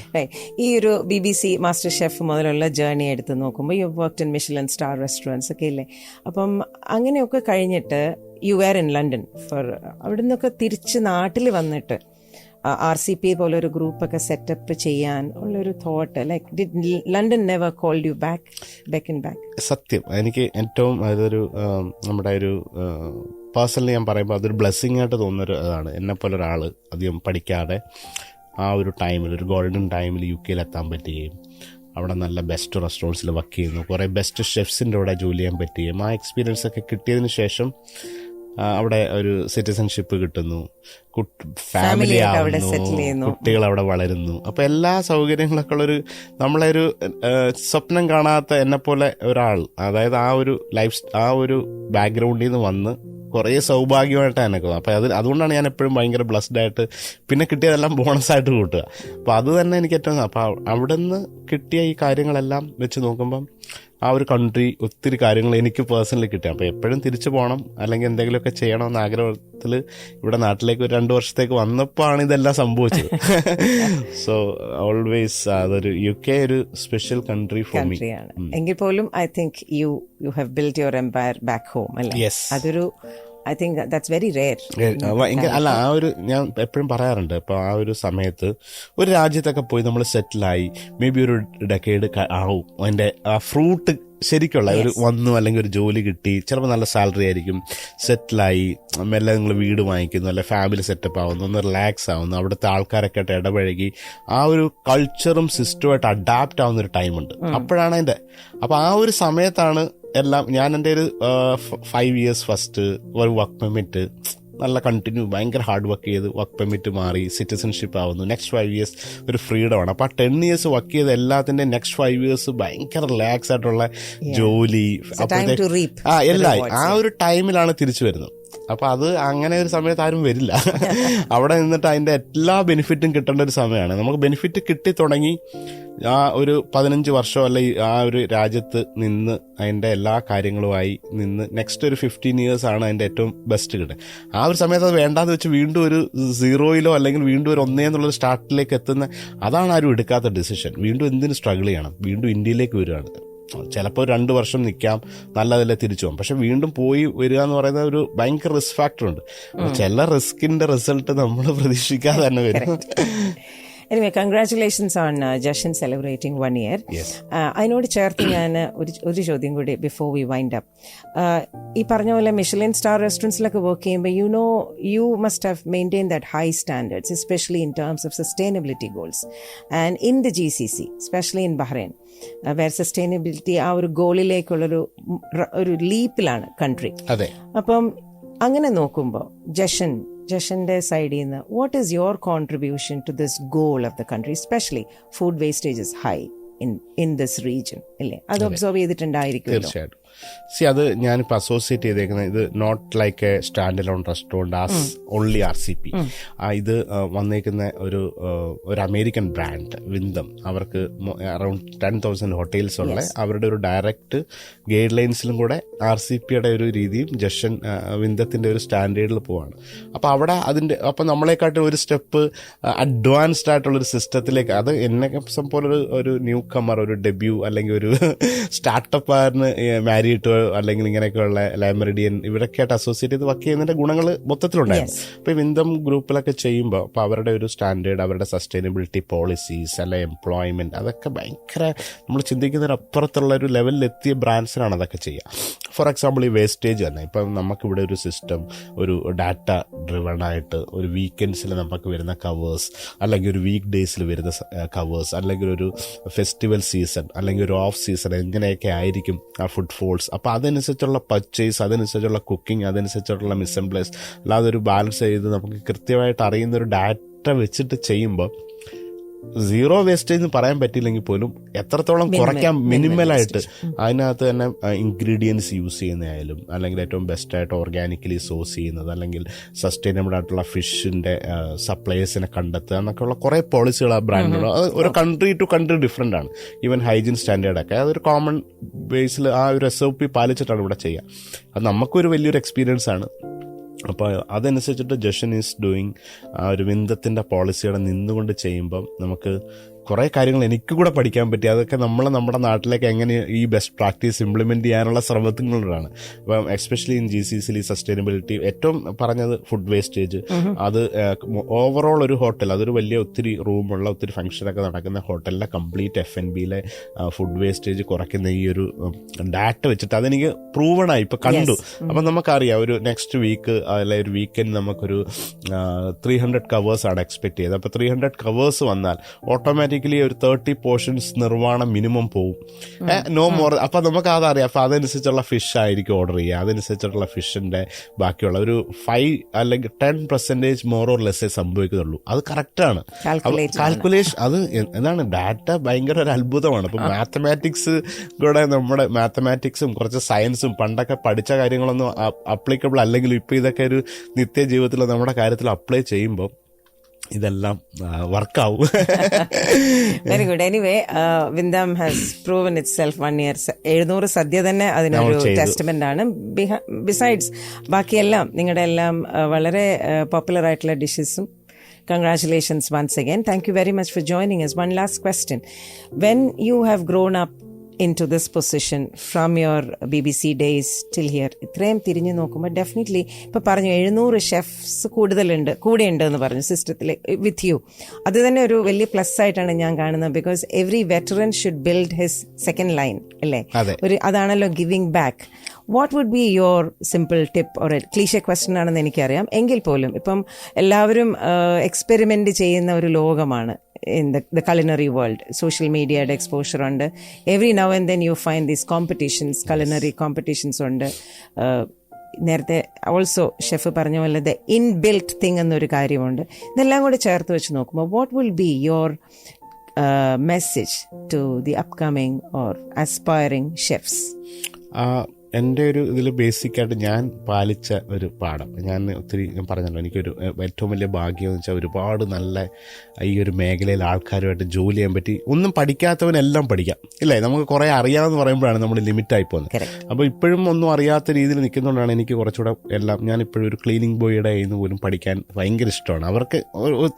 ഈ ഒരു B B C master chef മുതലുള്ള ജേർണി എടുത്ത് നോക്കുമ്പോൾ you work in Michelin star restaurants ഒക്കെ ഇല്ലേ? അപ്പം അങ്ങനെയൊക്കെ കഴിഞ്ഞിട്ട് you are in London for അവിടെ നിന്നൊക്കെ തിരിച്ച് നാട്ടിൽ വന്നിട്ട് ആർ സി പി പോലെ ഒരു ഗ്രൂപ്പൊക്കെ സെറ്റപ്പ് ചെയ്യാൻ ഉള്ളൊരു thought like London never called you back back in back
സത്യം. എനിക്ക് ഏറ്റവും അതൊരു നമ്മുടെ ഒരു പേഴ്സണലി ഞാൻ പറയുമ്പോൾ അതൊരു ബ്ലെസ്സിങ് ആയിട്ട് തോന്നുന്നൊരു അതാണ്. ഇതാണ് എന്നെ പോലെ ഒരാൾ അധികം പഠിക്കാതെ ആ ഒരു ടൈമിൽ ഒരു ഗോൾഡൻ ടൈമിൽ യു കെയിൽ എത്താൻ പറ്റുകയും അവിടെ നല്ല ബെസ്റ്റ് റെസ്റ്റോറന്റ്സിൽ വർക്ക് ചെയ്യുന്നു കുറേ ബെസ്റ്റ് ഷെഫ്സിന്റെ കൂടെ ജോലി ചെയ്യാൻ പറ്റുകയും ആ എക്സ്പീരിയൻസ് ഒക്കെ കിട്ടിയതിന് ശേഷം അവിടെ ഒരു സിറ്റിസൺഷിപ്പ് കിട്ടുന്നു. ഫാമിലി ആവുന്നു. കുട്ടികൾ അവിടെ വളരുന്നു. അപ്പൊ എല്ലാ സൗകര്യങ്ങളൊക്കെ ഉള്ളൊരു നമ്മളെ ഒരു സ്വപ്നം കാണാത്ത എന്നെ പോലെ ഒരാൾ അതായത് ആ ഒരു ലൈഫ് ആ ഒരു ബാക്ക്ഗ്രൗണ്ടിൽ നിന്ന് വന്ന് കുറേ സൗഭാഗ്യമായിട്ടാണ് എനിക്ക് അപ്പോൾ അപ്പൊ അത് അതുകൊണ്ടാണ് ഞാൻ എപ്പോഴും ഭയങ്കര ബ്ലസ്ഡ് ആയിട്ട് പിന്നെ കിട്ടിയതെല്ലാം ബോണസ് ആയിട്ട് കൂട്ടുക. അപ്പൊ അത് തന്നെ എനിക്ക് ഏറ്റവും അപ്പൊ അവിടെ നിന്ന് കിട്ടിയ ഈ കാര്യങ്ങളെല്ലാം വെച്ച് നോക്കുമ്പം ആ ഒരു കൺട്രി ഒത്തിരി കാര്യങ്ങൾ എനിക്ക് പേഴ്സണലി കിട്ടി. അപ്പോൾ എപ്പോഴും തിരിച്ചു പോകണം അല്ലെങ്കിൽ എന്തെങ്കിലുമൊക്കെ ചെയ്യണമെന്ന് ആഗ്രഹത്തിൽ ഇവിടെ നാട്ടിലേക്ക് ഒരു രണ്ട് വർഷത്തേക്ക് വന്നപ്പോഴാണ് ഇതെല്ലാം സംഭവിച്ചത്. സോ ഓൾവേസ് അതൊരു യു കെ ഒരു സ്പെഷ്യൽ കൺട്രി ഫോർ മീ
എങ്കിൽ പോലും I think you you have build your empire back home അല്ലേ? അതൊരു I think that's very
rare അല്ല ആ ഒരു ഞാൻ എപ്പോഴും പറയാറുണ്ട്. ഇപ്പൊ ആ ഒരു സമയത്ത് ഒരു രാജ്യത്തൊക്കെ പോയി നമ്മൾ സെറ്റിലായി മേ ബി ഒരു ഡെക്കേഡ് ആവും. അതിന്റെ ആ ഫ്രൂട്ട് ശരിക്കുള്ള ഒരു വന്നു അല്ലെങ്കിൽ ഒരു ജോലി കിട്ടി. ചിലപ്പോൾ നല്ല സാലറി ആയിരിക്കും. സെറ്റിലായി മെല്ലെ നിങ്ങൾ വീട് വാങ്ങിക്കുന്നു. അല്ലെ ഫാമിലി സെറ്റപ്പ് ആവുന്നു. ഒന്ന് റിലാക്സ് ആവുന്നു. അവിടുത്തെ ആൾക്കാരൊക്കെ ആയിട്ട് ഇടപഴകി ആ ഒരു കൾച്ചറും സിസ്റ്റവുമായിട്ട് അഡാപ്റ്റ് ആവുന്ന ഒരു ടൈമുണ്ട് അപ്പോഴാണ് അതിന്റെ അപ്പോൾ ആ ഒരു സമയത്താണ് എല്ലാം ഞാൻ എന്റെ ഒരു ഫൈവ് ഇയേഴ്സ് ഫസ്റ്റ് ഒരു വർക്ക് പെർമിറ്റ് നല്ല കണ്ടിന്യൂ ഭയങ്കര ഹാർഡ് വർക്ക് ചെയ്ത് വർക്ക് പെർമിറ്റ് മാറി സിറ്റിസൺഷിപ്പ് ആവുന്നു. നെക്സ്റ്റ് ഫൈവ് ഇയേഴ്സ് ഒരു ഫ്രീഡം ആണ്. അപ്പൊ ആ ടെൻ ഇയേഴ്സ് വർക്ക് ചെയ്ത് എല്ലാത്തിന്റെ നെക്സ്റ്റ് ഫൈവ് ഇയേഴ്സ് ഭയങ്കര റിലാക്സ് ആയിട്ടുള്ള ജോലി ആ എല്ലാ ആ ഒരു ടൈമിലാണ് തിരിച്ചു വരുന്നത്. അപ്പൊ അത് അങ്ങനെ ഒരു സമയത്ത് ആരും വരില്ല. അവിടെ നിന്നിട്ട് അതിന്റെ എല്ലാ ബെനിഫിറ്റും കിട്ടേണ്ട ഒരു സമയമാണ് നമുക്ക് ബെനിഫിറ്റ് കിട്ടി തുടങ്ങി ആ ഒരു പതിനഞ്ച് വർഷം അല്ലെ ആ ഒരു രാജ്യത്ത് നിന്ന് അതിന്റെ എല്ലാ കാര്യങ്ങളുമായി നിന്ന് നെക്സ്റ്റ് ഒരു ഫിഫ്റ്റീൻ ഇയേഴ്സ് ആണ് അതിന്റെ ഏറ്റവും ബെസ്റ്റ് കിട്ടുക. ആ ഒരു സമയത്ത് അത് വേണ്ടാന്ന് വെച്ച് വീണ്ടും ഒരു സീറോയിലോ അല്ലെങ്കിൽ വീണ്ടും ഒരു ഒന്നേ എന്നുള്ള സ്റ്റാർട്ടിലേക്ക് എത്തുന്ന അതാണ് ആരും എടുക്കാത്ത ഡിസിഷൻ വീണ്ടും എന്തിനും സ്ട്രഗിൾ ചെയ്യണം? വീണ്ടും ഇന്ത്യയിലേക്ക് വരികയാണ്. ചിലപ്പോൾ രണ്ട് വർഷം നിൽക്കാം നല്ലതല്ലേ തിരിച്ചു പോകും. പക്ഷെ വീണ്ടും പോയി വരിക എന്ന് പറയുന്ന ഒരു ഭയങ്കര റിസ്ക് ഫാക്ടർ ഉണ്ട്. ചില റിസ്കിന്റെ റിസൾട്ട് നമ്മൾ പ്രതീക്ഷിക്കാതെ തന്നെ വരും.
Anyway congratulations on Jashan celebrating one
year.
അതിനോട് ചേർത്ത് ഞാൻ ഒരു ഒരു ചോദ്യം കൂടി ബിഫോർ വി വൈൻഡ് അപ്പ് ഈ പറഞ്ഞ പോലെ മിഷലിൻ സ്റ്റാർ റെസ്റ്റോറന്റ്സിലൊക്കെ വർക്ക് ചെയ്യുമ്പോൾ you know you must have maintain that high standards especially in terms of sustainability goals and in the G C C specially in Bahrain where sustainability ആ ഒരു ഗോളിലേക്കുള്ളൊരു ഒരു ലീപ്പിലാണ് country
അതെ.
അപ്പം അങ്ങനെ നോക്കുമ്പോൾ ജഷൻ ജഷന്റെ സൈഡിൽ നിന്ന് what is your contribution to this goal of the country specially food wastage is high in in this region അല്ലേ അത് ഒബ്സർവ് ചെയ്തിട്ടുണ്ടായിരിക്കുമല്ലോ.
തീർച്ചയായിട്ടും. സി അത് ഞാനിപ്പോൾ അസോസിയേറ്റ് ചെയ്തേക്കുന്നത് ഇത് not like a stand alone restaurant as only R C P ഇത് വന്നേക്കുന്ന ഒരു ഒരു അമേരിക്കൻ ബ്രാൻഡ് വിന്തം അവർക്ക് അറൌണ്ട് ടെൻ തൗസൻഡ് ഹോട്ടൽസ് ഉള്ള അവരുടെ ഒരു ഡയറക്റ്റ് ഗൈഡ് ലൈൻസിലും കൂടെ ആർ സി പിയുടെ ഒരു രീതിയും ജഷൻ വിന്ദത്തിന്റെ ഒരു സ്റ്റാൻഡേർഡിൽ പോവാണ്. അപ്പോൾ അവിടെ അതിന്റെ അപ്പോൾ നമ്മളെക്കാട്ടും ഒരു സ്റ്റെപ്പ് അഡ്വാൻസ്ഡ് ആയിട്ടുള്ളൊരു സിസ്റ്റത്തിലേക്ക് അത് എന്നെ സം പോലെ ഒരു ന്യൂ കമ്മർ ഒരു ഡെബ്യൂ അല്ലെങ്കിൽ ഒരു സ്റ്റാർട്ടപ്പ് ആറിന് മാരിയിട്ടോ അല്ലെങ്കിൽ ഇങ്ങനെയൊക്കെയുള്ള ലാമറിഡിയൻ ഇവരൊക്കെ ആയിട്ട് അസോസിയേറ്റ് ചെയ്ത് വർക്ക് ചെയ്യുന്നതിന്റെ ഗുണങ്ങൾ മൊത്തത്തിലുണ്ടായിരുന്നു. അപ്പോൾ വിന്ദം വിന്തം ഗ്രൂപ്പിലൊക്കെ ചെയ്യുമ്പോൾ അപ്പോൾ അവരുടെ ഒരു സ്റ്റാൻഡേർഡ് അവരുടെ സസ്റ്റൈനബിലിറ്റി പോളിസീസ് അല്ലെ എംപ്ലോയ്മെന്റ് അതൊക്കെ ഭയങ്കര നമ്മൾ ചിന്തിക്കുന്നതിനപ്പുറത്തുള്ള ഒരു ലെവലിൽ എത്തിയ ബ്രാൻഡ്സിനാണ് അതൊക്കെ ചെയ്യുക. ഫോർ എക്സാമ്പിൾ ഈ വേസ്റ്റേജ് തന്നെ. ഇപ്പം നമുക്കിവിടെ ഒരു സിസ്റ്റം ഒരു ഡാറ്റ ഡ്രിവൺ ആയിട്ട് ഒരു വീക്കെൻഡ്സിൽ നമുക്ക് വരുന്ന കവേഴ്സ് അല്ലെങ്കിൽ ഒരു വീക്ക് ഡേയ്സിൽ വരുന്ന കവേഴ്സ് അല്ലെങ്കിൽ ഒരു ഫെസ്റ്റിവൽ സീസൺ അല്ലെങ്കിൽ ഒരു ഓഫ് സീസൺ എങ്ങനെയൊക്കെ ആയിരിക്കും ആ ഫുഡ് ഫോൾസ് അപ്പോൾ അതനുസരിച്ചുള്ള പർച്ചേസ് അതനുസരിച്ചുള്ള കുക്കിംഗ് അതനുസരിച്ചുള്ള മിസ്സംപ്ലേസ് അല്ലാതെ ഒരു ബാലൻസ് ചെയ്ത് നമുക്ക് കൃത്യമായിട്ട് അറിയുന്ന ഒരു ഡാറ്റ വെച്ചിട്ട് ചെയ്യുമ്പോൾ സീറോ വേസ്റ്റേജ് എന്ന് പറയാൻ പറ്റില്ലെങ്കിൽ പോലും എത്രത്തോളം കുറയ്ക്കാം മിനിമലായിട്ട് അതിനകത്ത് തന്നെ ഇൻഗ്രീഡിയൻസ് യൂസ് ചെയ്യുന്നതായാലും അല്ലെങ്കിൽ ഏറ്റവും ബെസ്റ്റ് ആയിട്ട് ഓർഗാനിക്കലി സോഴ്സ് ചെയ്യുന്നത് അല്ലെങ്കിൽ സസ്റ്റൈനബിൾ ആയിട്ടുള്ള ഫിഷിന്റെ സപ്ലയേഴ്സിനെ കണ്ടെത്തുക എന്നൊക്കെയുള്ള കുറെ പോളിസികൾ ആ ബ്രാൻഡിനുള്ള അത് ഒരു കൺട്രി ടു കൺട്രി ഡിഫറെന്റ് ആണ്. ഈവൻ ഹൈജീൻ സ്റ്റാൻഡേർഡ് ഒക്കെ. അതൊരു കോമൺ ബേസിൽ ആ ഒരു എസ് ഒ പി പാലിച്ചിട്ടാണ് ഇവിടെ ചെയ്യുക. അത് നമുക്കൊരു വലിയൊരു എക്സ്പീരിയൻസ് ആണ്. അപ്പോൾ അതനുസരിച്ചിട്ട് ജഷൻ ഈസ് ഡൂയിങ് ആ ഒരു വിന്തത്തിന്റെ പോളിസിയുടെ നിന്നുകൊണ്ട് ചെയ്യുമ്പം നമുക്ക് കുറേ കാര്യങ്ങൾ എനിക്ക് കൂടെ പഠിക്കാൻ പറ്റി. അതൊക്കെ നമ്മൾ നമ്മുടെ നാട്ടിലേക്ക് എങ്ങനെ ഈ ബെസ്റ്റ് പ്രാക്ടീസ് ഇംപ്ലിമെന്റ് ചെയ്യാനുള്ള ശ്രമത്തിലൂടെയാണ് അപ്പം എസ്പെഷ്യലി ഇൻ ജി സി സിയിൽ ലി സസ്റ്റൈനബിലിറ്റി ഏറ്റവും പറഞ്ഞത് ഫുഡ് വേസ്റ്റേജ് അത് ഓവറോൾ ഒരു ഹോട്ടൽ അതൊരു വലിയ ഒത്തിരി റൂമുള്ള ഒത്തിരി ഫംഗ്ഷനൊക്കെ നടക്കുന്ന ഹോട്ടലിലെ കംപ്ലീറ്റ് എഫ് എൻ ബിയിലെ ഫുഡ് വേസ്റ്റേജ് കുറയ്ക്കുന്ന ഈ ഒരു ഡാറ്റ വെച്ചിട്ട് അതെനിക്ക് പ്രൂവൺ ആയി. ഇപ്പം കണ്ടു. അപ്പം നമുക്കറിയാം ഒരു നെക്സ്റ്റ് വീക്ക് അല്ലെ ഒരു വീക്കെൻഡ് നമുക്കൊരു ത്രീ ഹൺഡ്രഡ് കവേഴ്സ് ആണ് എക്സ്പെക്ട് ചെയ്തത്. അപ്പോൾ ത്രീ ഹൺഡ്രഡ് കവേഴ്സ് വന്നാൽ ഓട്ടോമാറ്റിക്കലി ഒരു തേർട്ടി പോർഷൻസ് നിർവാണം മിനിമം പോവും. നോ മോർ അപ്പം നമുക്ക് അതറിയാം. അപ്പം അതനുസരിച്ചുള്ള ഫിഷ് ആയിരിക്കും ഓർഡർ ചെയ്യുക. അതനുസരിച്ചുള്ള ഫിഷിന്റെ ബാക്കിയുള്ള ഒരു ഫൈവ് അല്ലെങ്കിൽ ടെൻ പെർസെന്റേജ് മോർ ഓർ ലെസ്സേ സംഭവിക്കുന്നുള്ളൂ. അത് കറക്റ്റാണ്. കാൽക്കുലേഷൻ അത് എന്താണ്? ഡാറ്റ ഭയങ്കര ഒരു അത്ഭുതമാണ്. അപ്പം മാത്തമാറ്റിക്സ് കൂടെ നമ്മുടെ മാത്തമാറ്റിക്സും കുറച്ച് സയൻസും പണ്ടൊക്കെ പഠിച്ച കാര്യങ്ങളൊന്നും അപ്ലിക്കബിൾ അല്ലെങ്കിൽ ഇപ്പോൾ ഇതൊക്കെ ഒരു നിത്യ ജീവിതത്തിൽ നമ്മുടെ കാര്യത്തിൽ അപ്ലൈ ചെയ്യുമ്പോൾ ഇതെല്ലാം വർക്കാവും.
Very good anyway വിന്ദം has proven itself one year എഴുന്നൂറ് സദ്യ തന്നെ അതിനൊരു ടെസ്റ്റ്മെന്റ് ആണ്. ബിസൈഡ്സ് ബാക്കിയെല്ലാം നിങ്ങളുടെ എല്ലാം വളരെ പോപ്പുലർ ആയിട്ടുള്ള ഡിഷസും congratulations once again thank you very much for joining as one last question when you have grown up into this position from your B B C days till here ഇത്രയും തിരിഞ്ഞു നോക്കുമ്പോൾ definitely ഇപ്പം പറഞ്ഞു എഴുന്നൂറ് chefs കൂടുതലുണ്ട് കൂടെയുണ്ട് എന്ന് പറഞ്ഞു സിസ്റ്റത്തിൽ വിത്ത് യു അത് തന്നെ ഒരു വലിയ പ്ലസ് ആയിട്ടാണ് ഞാൻ കാണുന്നത് because every veteran should build his second line അല്ലേ. ഒരു അതാണല്ലോ giving back what would be your simple tip or cliche question ആണെന്ന് എനിക്കറിയാം. എങ്കിൽ പോലും ഇപ്പം എല്ലാവരും എക്സ്പെരിമെന്റ് ചെയ്യുന്ന ഒരു ലോകമാണ് in the the culinary world social മീഡിയയുടെ എക്സ്പോഷർ ഉണ്ട്. Every now and then you find these competitions culinary competitions ഉണ്ട്. നേരത്തെ ഓൾസോ ഷെഫ് പറഞ്ഞ പോലെ ദ ഇൻ ബിൽറ്റ് തിങ് എന്നൊരു കാര്യമുണ്ട്. ഇതെല്ലാം കൂടി ചേർത്ത് വെച്ച് നോക്കുമ്പോൾ what will be your message to the upcoming or aspiring
chefs എന്റെ ഒരു ഇതിൽ ബേസിക്കായിട്ട് ഞാൻ പാലിച്ച ഒരു പാഠം. ഞാൻ ഒത്തിരി ഞാൻ പറഞ്ഞല്ലോ എനിക്കൊരു ഏറ്റവും വലിയ ഭാഗ്യം എന്ന് വെച്ചാൽ ഒരുപാട് നല്ല ഈ ഒരു മേഖലയിൽ ആൾക്കാരുമായിട്ട് ജോലി ചെയ്യാൻ പറ്റി. ഒന്നും പഠിക്കാത്തവനെല്ലാം പഠിക്കാം ഇല്ലേ? നമുക്ക് കുറേ അറിയാമെന്ന് പറയുമ്പോഴാണ് നമ്മൾ ലിമിറ്റായി പോകുന്നത്. അപ്പോൾ ഇപ്പോഴും ഒന്നും അറിയാത്ത രീതിയിൽ നിൽക്കുന്നതുകൊണ്ടാണ് എനിക്ക് കുറച്ചുകൂടെ എല്ലാം ഞാൻ ഇപ്പോഴും ഒരു ക്ലീനിങ് ബോയുടെ കയ്യിൽ നിന്ന് പോലും പഠിക്കാൻ ഭയങ്കര ഇഷ്ടമാണ്. അവർക്ക്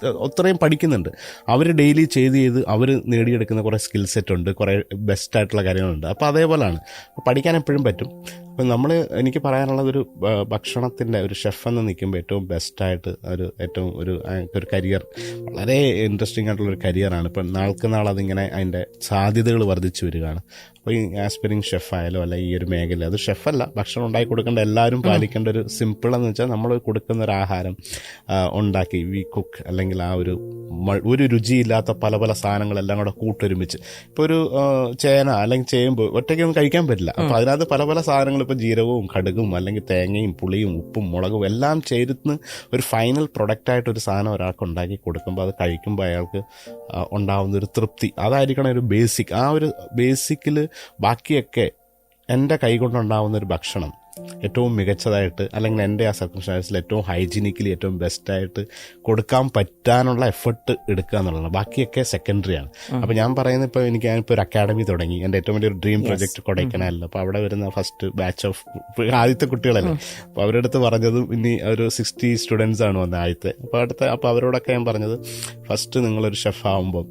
ഒത്രയും പഠിക്കുന്നുണ്ട്. അവർ ഡെയിലി ചെയ്ത് ചെയ്ത് അവർ നേടിയെടുക്കുന്ന കുറേ സ്കിൽ സെറ്റ് ഉണ്ട് കുറേ ബെസ്റ്റ് ആയിട്ടുള്ള കാര്യങ്ങളുണ്ട്. അപ്പോൾ അതേപോലെയാണ് പഠിക്കാൻ എപ്പോഴും പറ്റും. അപ്പം നമ്മൾ എനിക്ക് പറയാനുള്ളത് ഒരു ഭക്ഷണത്തിന്റെ ഒരു ഷെഫ് എന്ന് നിൽക്കുമ്പോൾ ഏറ്റവും ബെസ്റ്റായിട്ട് ഒരു ഏറ്റവും ഒരു ഒരു കരിയർ വളരെ ഇൻട്രസ്റ്റിംഗ് ആയിട്ടുള്ള ഒരു കരിയറാണ് ഇപ്പം നാൾക്ക് നാൾ അതിങ്ങനെ അതിന്റെ സാധ്യതകൾ വർദ്ധിച്ചു വരികയാണ്. അപ്പോൾ ഈ ആസ്പിരിങ് ഷെഫ് അല്ലെങ്കിൽ അല്ല ഈ ഒരു മേഖല അത് ഷെഫല്ല ഭക്ഷണം ഉണ്ടാക്കി കൊടുക്കേണ്ട എല്ലാവരും പാലിക്കേണ്ട ഒരു സിമ്പിൾ എന്ന് വെച്ചാൽ നമ്മൾ കൊടുക്കുന്ന ഒരു ആഹാരം ഉണ്ടാക്കി വി കുക്ക് അല്ലെങ്കിൽ ആ ഒരു ഒരു രുചിയില്ലാത്ത പല പല സാധനങ്ങളെല്ലാം കൂടെ കൂട്ടൊരുമിച്ച്. ഇപ്പോൾ ഒരു ചേന അല്ലെങ്കിൽ ചേമ്പ് ഒറ്റയ്ക്കൊന്നും കഴിക്കാൻ പറ്റില്ല. അപ്പോൾ അതിനകത്ത് പല പല സാധനങ്ങൾ ഇപ്പോൾ ജീരകവും കടുകും അല്ലെങ്കിൽ തേങ്ങയും പുളിയും ഉപ്പും മുളകും എല്ലാം ചേരുന്ന് ഒരു ഫൈനൽ പ്രൊഡക്റ്റായിട്ട് ഒരു സാധനം ഒരാൾക്ക് ഉണ്ടാക്കി കൊടുക്കുമ്പോൾ അത് കഴിക്കുമ്പോൾ അയാൾക്ക് ഉണ്ടാകുന്ന ഒരു തൃപ്തി. അതായിരിക്കണം ഒരു ബേസിക് ആ ഒരു ബേസിക്കിൽ ബാക്കിയൊക്കെ എന്റെ കൈകൊണ്ടുണ്ടാവുന്ന ഒരു ഭക്ഷണം ഏറ്റവും മികച്ചതായിട്ട് അല്ലെങ്കിൽ എന്റെ ആ സർക്കംസ്റ്റാൻസിൽ ഏറ്റവും ഹൈജീനിക്കലി ഏറ്റവും ബെസ്റ്റായിട്ട് കൊടുക്കാൻ പറ്റാനുള്ള എഫർട്ട് എടുക്കുക എന്നുള്ളതാണ്. ബാക്കിയൊക്കെ സെക്കൻഡറി ആണ്. അപ്പോൾ ഞാൻ പറയുന്നത് ഇപ്പോൾ എനിക്ക് ഞാനിപ്പോൾ ഒരു അക്കാഡമി തുടങ്ങി. എന്റെ ഏറ്റവും വലിയൊരു ഡ്രീം പ്രൊജക്ട് കൊടൈക്കനാലിൽ അപ്പോൾ അവിടെ വരുന്ന ഫസ്റ്റ് ബാച്ച് ഓഫ് ആദ്യത്തെ കുട്ടികളല്ലേ. അപ്പോൾ അവരുടെ അടുത്ത് പറഞ്ഞതും ഇനി ഒരു സിക്സ്റ്റി സ്റ്റുഡൻസ് ആണ് വന്നത് ആദ്യത്തെ. അപ്പോൾ അടുത്ത അപ്പോൾ അവരോടൊക്കെ ഞാൻ പറഞ്ഞത് ഫസ്റ്റ് നിങ്ങളൊരു ഷെഫ് ആകുമ്പോൾ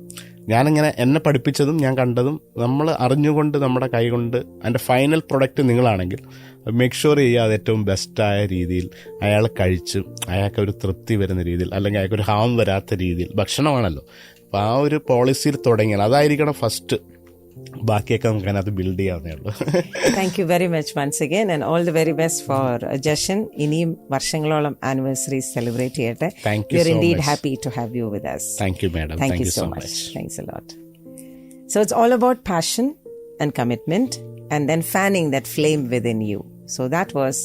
ഞാനിങ്ങനെ എന്നെ പഠിപ്പിച്ചതും ഞാൻ കണ്ടതും നമ്മൾ അറിഞ്ഞുകൊണ്ട് നമ്മുടെ കൈകൊണ്ട് അതിന്റെ ഫൈനൽ പ്രൊഡക്റ്റ് നിങ്ങളാണെങ്കിൽ മേക്ക് ഷുവർ ചെയ്യുക അത് ഏറ്റവും ബെസ്റ്റായ രീതിയിൽ അയാൾ കഴിച്ച് അയാൾക്ക് ഒരു തൃപ്തി വരുന്ന രീതിയിൽ അല്ലെങ്കിൽ അയാൾക്ക് ഒരു ഹാം വരാത്ത രീതിയിൽ ഭക്ഷണമാണല്ലോ. അപ്പോൾ ആ ഒരു പോളിസിയിൽ തുടങ്ങിയാൽ അതായിരിക്കണം ഫസ്റ്റ് ബാക്കിയൊക്കെ നമുക്ക് അതിനകത്ത് ബിൽഡ് ചെയ്യാവുന്നേ ഉള്ളൂ
thank you very much once again and all the very best for Jashan ഇനിയും വർഷങ്ങളോളം ആനിവേഴ്സറി സെലിബ്രേറ്റ് ചെയ്യട്ടെ
Thank you
we are
so
indeed
much.
Happy to have you with us
thank you madam
Thank, you, so, much. Thanks a lot. So it's all about passion and commitment and then fanning that flame within you. So that was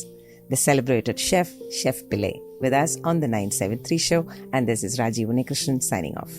the celebrated chef, Chef Pillai, with us on the 973 show. And this is Rajiv Unikrishnan signing off.